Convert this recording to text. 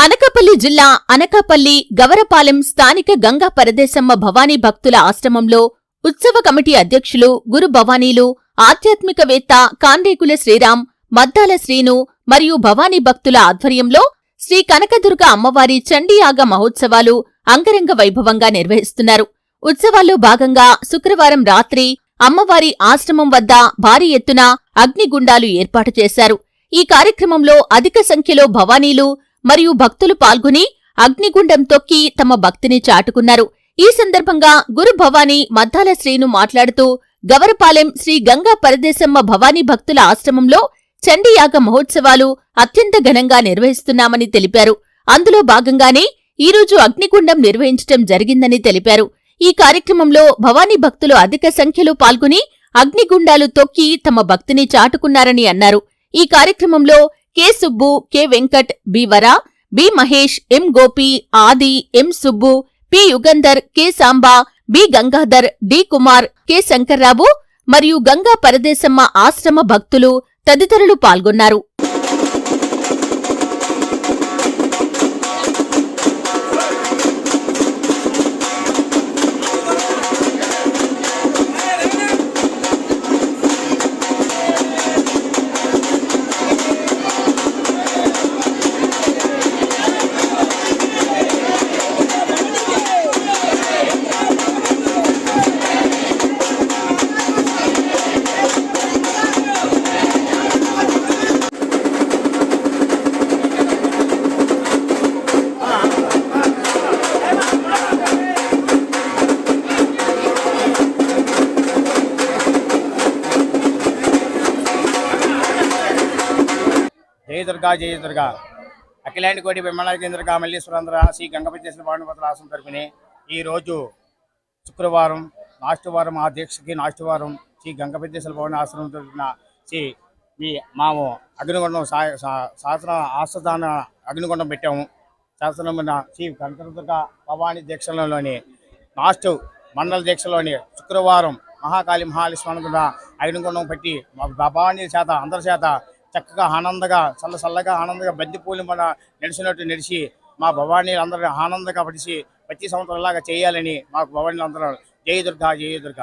అనకాపల్లి జిల్లా అనకాపల్లి గవరపాలెం స్థానిక గంగా పరదేశమ్మ భవానీ భక్తుల ఆశ్రమంలో ఉత్సవ కమిటీ అధ్యక్షులు గురు భవానీలు ఆధ్యాత్మికవేత్త కాండ్రేకుల శ్రీరామ్ మద్దాల శ్రీను మరియు భవానీ భక్తుల ఆధ్వర్యంలో శ్రీ కనకదుర్గ అమ్మవారి చండీయాగ మహోత్సవాలు అంగరంగ వైభవంగా నిర్వహిస్తున్నారు. ఉత్సవాల్లో భాగంగా శుక్రవారం రాత్రి అమ్మవారి ఆశ్రమం వద్ద భారీ ఎత్తున అగ్నిగుండాలు ఏర్పాటు చేశారు. ఈ కార్యక్రమంలో అధిక సంఖ్యలో భవానీలు మరియు భక్తులు పాల్గొని అగ్నిగుండం తొక్కి తమ భక్తిని చాటుకున్నారు. ఈ సందర్భంగా గురు భవానీ మద్దాల శ్రీను మాట్లాడుతూ గవరపాలెం శ్రీ గంగా పరదేశమ్మ భవానీ భక్తుల ఆశ్రమంలో చండీయాగ మహోత్సవాలు అత్యంత ఘనంగా నిర్వహిస్తున్నామని తెలిపారు. అందులో భాగంగానే ఈరోజు అగ్నిగుండం నిర్వహించటం జరిగిందని తెలిపారు. ఈ కార్యక్రమంలో భవానీ భక్తులు అధిక సంఖ్యలో పాల్గొని అగ్నిగుండాలు తొక్కి తమ భక్తిని చాటుకున్నారని అన్నారు. ఈ కార్యక్రమంలో K Subbu K Venkat B Vara B Mahesh M Gopi Adi M Subbu P Yugandhar K Samba B Gangadhar D Kumar K Shankarrao మరియు గంగా పరదేశమ్మ ఆశ్రమ భక్తులు తదితరులు పాల్గొన్నారు. జయ దుర్గా జయ దుర్గా అఖిలాంటి కోటి బ్రహ్మణ కేంద్రగా మల్లీశ్వరంధ్ర శ్రీ గంగపతి భానుపతుల ఆశ్రమం తరపుని ఈరోజు శుక్రవారం లాస్ట్ వారం ఆ దీక్షకి లాస్ట్ వారం శ్రీ గంగపతిశ్వర భవన ఆశ్రమం తరపున శ్రీ మీ మాము అగ్నిగుండం సా శాస్త్ర ఆస్థాన అగ్నిగుండం పెట్టాము. శాస్త్రమున శ్రీ కనకదుర్గ భవానీ దీక్షలోని లాస్ట్ మండల దీక్షలోని శుక్రవారం మహాకాళి మహాలక్ష్మణ అగ్నిగుండం పెట్టి భవానీ చేత అందరి చేత చక్కగా ఆనందంగా చల్ల చల్లగా ఆనందంగా బంతి పూలు మన నడిచినట్టు నడిచి మా భవానీ అందరూ ఆనందంగా పడిచి ప్రతి సంవత్సరం లాగా చేయాలని మాకు భవానీ అందరూ జయ దుర్గా జయ దుర్గా.